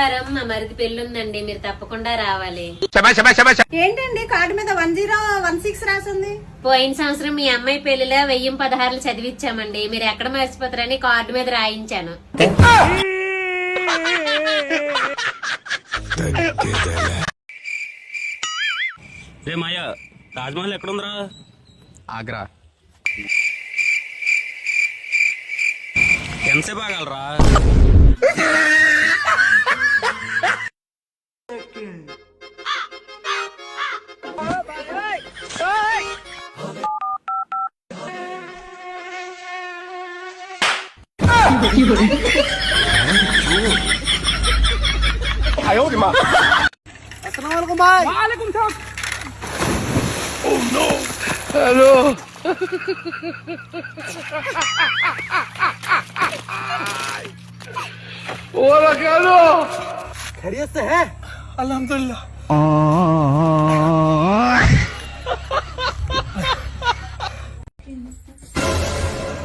వచ్చే వారం మా మరిది పెళ్ళి ఉందండి మీరు తప్పకుండా రావాలి. ఏంటండి కార్డు మీద వన్ జీరో వన్ సిక్స్ రాసింది? పోయిన సంవత్సరం మీ అమ్మాయి పెళ్ళిలో వెయ్యి పదహారులు చదివించామండి మీరు ఎక్కడ మర్చిపోతారని కార్డు మీద రాయించాను. రే మాయా తాజ్మహల్ ఎక్కడుందిరా? ఆగ్రా. ఎంతసేపు ఆగలరా?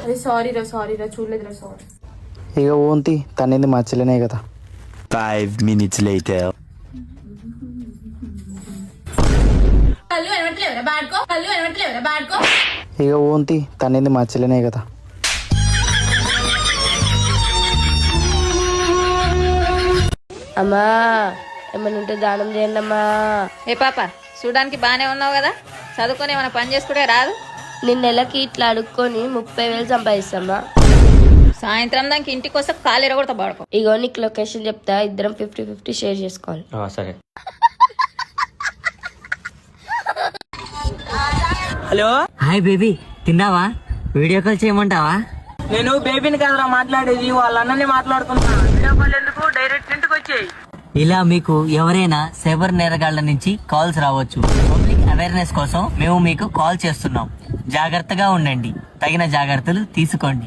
అరే సారీ రా సారీ రా చూడలేదు రా సారీ ఇక ఓంతి తన్నింది మా చెల్లెనే కదా. కళ్ళు వినట్లేవురా బాడుకో? ఇక ఓంతి తన్నింది మా చెల్లెనే కదా. అమ్మా ఏమన్నా ఉంటే దానం చేయండి అమ్మా. ఏ పాప చూడడానికి బానే ఉన్నావు కదా? చదువుకొని ఏమైనా పని చేసుకుంటే రాదు? నేను నెలకి ఇట్లా అడుక్కొని ముప్పై వేలు సంపాదిస్తామా సాయంత్రం దానికి ఇంటికి వస్తే కాలు ఎరగొడతా బాడుకో ఇగో నీకు లొకేషన్ చెప్తా ఇద్దరం ఫిఫ్టీ ఫిఫ్టీ షేర్ చేసుకోవాలి సరే. హలో? హాయ్ బేబీ తిన్నావా? వీడియో కాల్ చేయమంటావా? నేను బేబీని కాదురా మాట్లాడేది వాళ్ళ అన్నని మాట్లాడుతున్నా. వీడియో కాల్ ఎందుకు? డైరెక్ట్ ఇంటికి వచ్చేయి. ఇలా మీకు ఎవరైనా సైబర్ నేరగాళ్ళ నుంచి కాల్స్ రావచ్చు. పబ్లిక్ అవేర్నెస్ కోసం మేము మీకు కాల్ చేస్తున్నాం. జాగ్రత్తగా ఉండండి. తగిన జాగ్రత్తలు తీసుకోండి.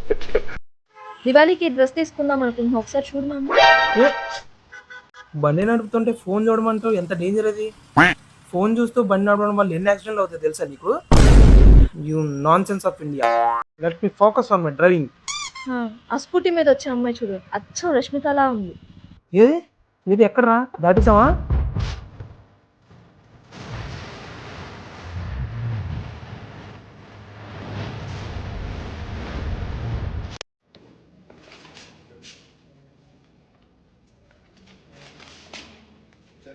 దివాళీకి డ్రెస్ తీసుకుందాం అనుకుంటున్నా ఒకసారి చూడు మామ. బండి నడుపుతుంటే ఫోన్ చూడమంటావు? ఎంత డేంజర్ అది? ఫోన్ చూస్తూ బండి నడపడం వల్ల ఎన్ని యాక్సిడెంట్ అవుతాయి తెలుసా నీకు? You nonsense of India let me focus on my driving ఆ స్కూటీ మీద వచ్చే అమ్మాయి చూడు. అచ్చం రష్మికలా ఉంది. ఏది? ఇది ఎక్కడరా? దాటిసావా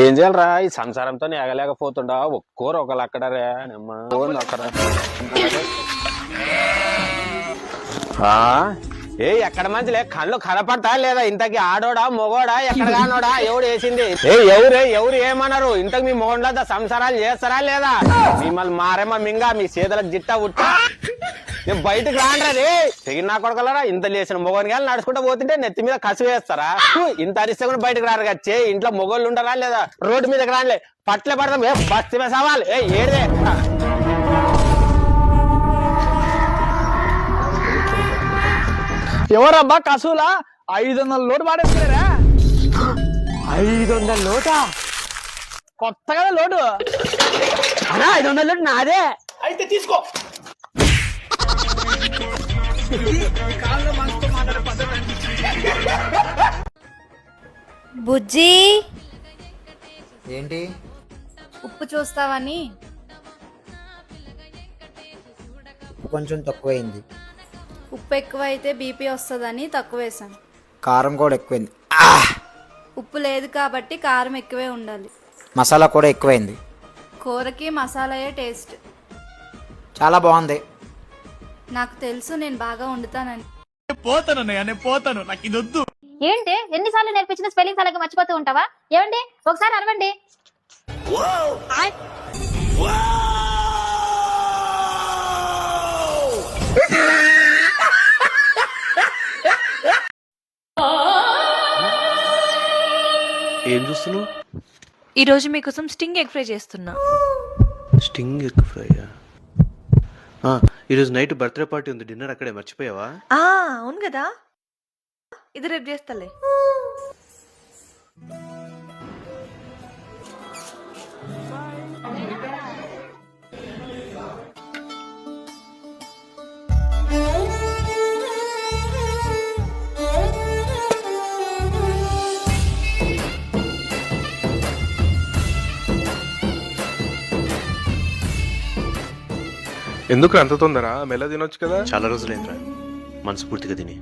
ఏం చేయాలరా? ఈ సంసారంతో ఆగలేకపోతుండా? ఒక్కోరు ఒకళ్ళు అక్కడరే. అమ్మ అక్కడ. ఆ? ఏ ఎక్కడ మంచిలే? కళ్ళు కనపడతా లేదా? ఇంతకి ఆడోడా మొగోడా ఎక్కడ కానోడా? ఎవడు వేసింది? ఏ ఎవరే ఎవరు ఏమన్నారు? ఇంతకు మీ మొగండ్ల సంసారాలు చేస్తారా లేదా? మిమ్మల్ని మారేమో మింగా మీ చేతులకు జిట్ట ఉట్టా. నేను బయటకు రాండ్రా తెగిన నా కొడకలరా ఇంత లేచిన మొగోని గాలి నడుచుకుంటూ పోతుంటే నెత్తి మీద కసి వేస్తారా? ఇంత అరిస్తే కూడా బయటకు రారు వచ్చే ఇంట్లో మొగోళ్ళు ఉండరా లేదా? రోడ్డు మీదకి రానిలే. పట్లే పడతాం ఏ బస్తి మీద సవాల్. ఏ ఏడే ఎవరబ్బా కసులా ఐదు వందల లోటు పాడేస్తున్నారా ఐదు వందల లోట కొత్త కదా లోటు. ఐదు వందల లోటు నాదే. అయితే తీసుకో. బుజ్జి! ఏంటి? ఉప్పు చూస్తావని. కొంచెం తక్కువైంది. ఉప్పు ఎక్కువైతే బీపీ వస్తుందని తక్కువ వేసాను కారం కూడా ఎక్కువైంది. ఉప్పు లేదు కాబట్టి కారం ఎక్కువే ఉండాలి. మసాలా కూడా ఎక్కువైంది. కూరకి మసాలాయే టేస్ట్. చాలా బాగుంది. నాకు తెలుసు నేను బాగా వండుతానని. ఏంటి? ఎన్నిసార్లు నేర్పించిన స్పెల్లింగ్స్ అలాగే మర్చిపోతూ ఉంటావా? ఏమండి? ఒకసారి అరవండి. ఏం చూస్తున్నావు? ఈ రోజు మీకోసం స్టింగ్ ఎగ్ ఫ్రై చేస్తున్నా. స్టింగ్ ఎగ్ ఫ్రై ఈరోజు నైట్ బర్త్డే పార్టీ ఉంది డిన్నర్ అక్కడే మర్చిపోయావా? ఆ అవును కదా? ఇది రేపు చేస్తలే. ఎందుకు అంత తొందర? మెల్ల తినొచ్చు కదా. చాలా రోజులైందిరా. మనస్ఫూర్తిగా తిని.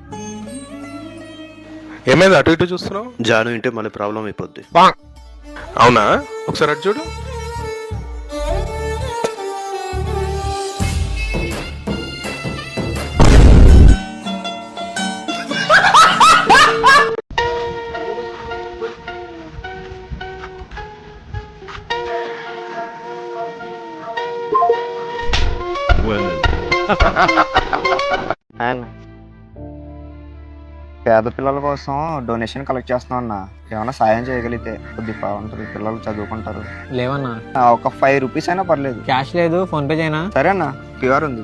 ఏమైంది? అటు ఇటు చూస్తున్నావు? జాను ఇంటే మళ్ళీ ప్రాబ్లం అయిపోద్ది. అవునా? ఒకసారి అటు చూడు. పేద పిల్లల కోసం డొనేషన్ కలెక్ట్ చేస్తున్నాం అన్న. ఏమైనా సాయం చేయగలిగితే కొద్ది బాగుంటుంది పిల్లలు చదువుకుంటారు. లేవన్నా? ఆ, ఒక ఫైవ్ రూపీస్ అయినా పర్లేదు. క్యాష్ లేదు ఫోన్ పే చేయనా? సరే అన్న క్యూఆర్ ఉంది.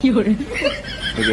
ఇది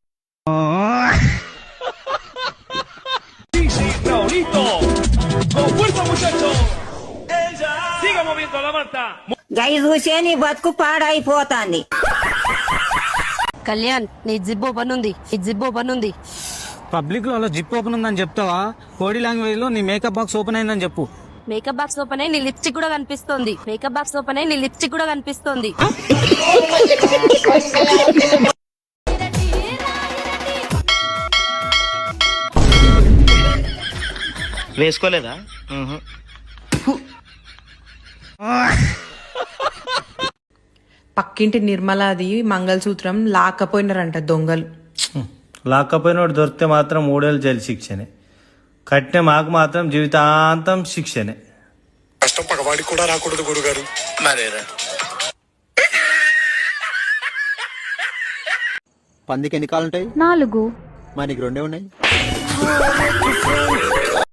గై చూసే నీ బతుకు పాడైపోతాంది. కళ్యాణ్ నీ జిప్ ఓపెన్ ఉంది. నీ జిప్ ఓపెన్ ఉంది. పబ్లిక్లో జిప్ ఓపెన్ ఉందని చెప్తావా? కోడి లాంగ్వేజ్లో నీ మేకప్ బాక్స్ ఓపెన్ అయిందని చెప్పు. మేకప్ బాక్స్ ఓపెన్ అయ్యి నీ లిప్స్టిక్ కూడా కనిపిస్తోంది. మేకప్ బాక్స్ ఓపెన్ అయ్యి నీ లిప్స్టిక్ కూడా కనిపిస్తోంది. వేసుకోలేదా? పక్కింటి నిర్మలాది మంగళసూత్రం లాక్కపోయినారంట దొంగలు. లాక్కపోయినోడు దొరికితే మాత్రం మూడేళ్ళు జైలు శిక్షనే. కట్టిన మాకు మాత్రం జీవితాంతం శిక్షనే. కష్టం పగవాడికి కూడా రాకూడదు గురుగారు. మరేరా? పందికి ఎన్ని కాలు ఉంటాయి నాలుగు మనకి రెండే ఉన్నాయి?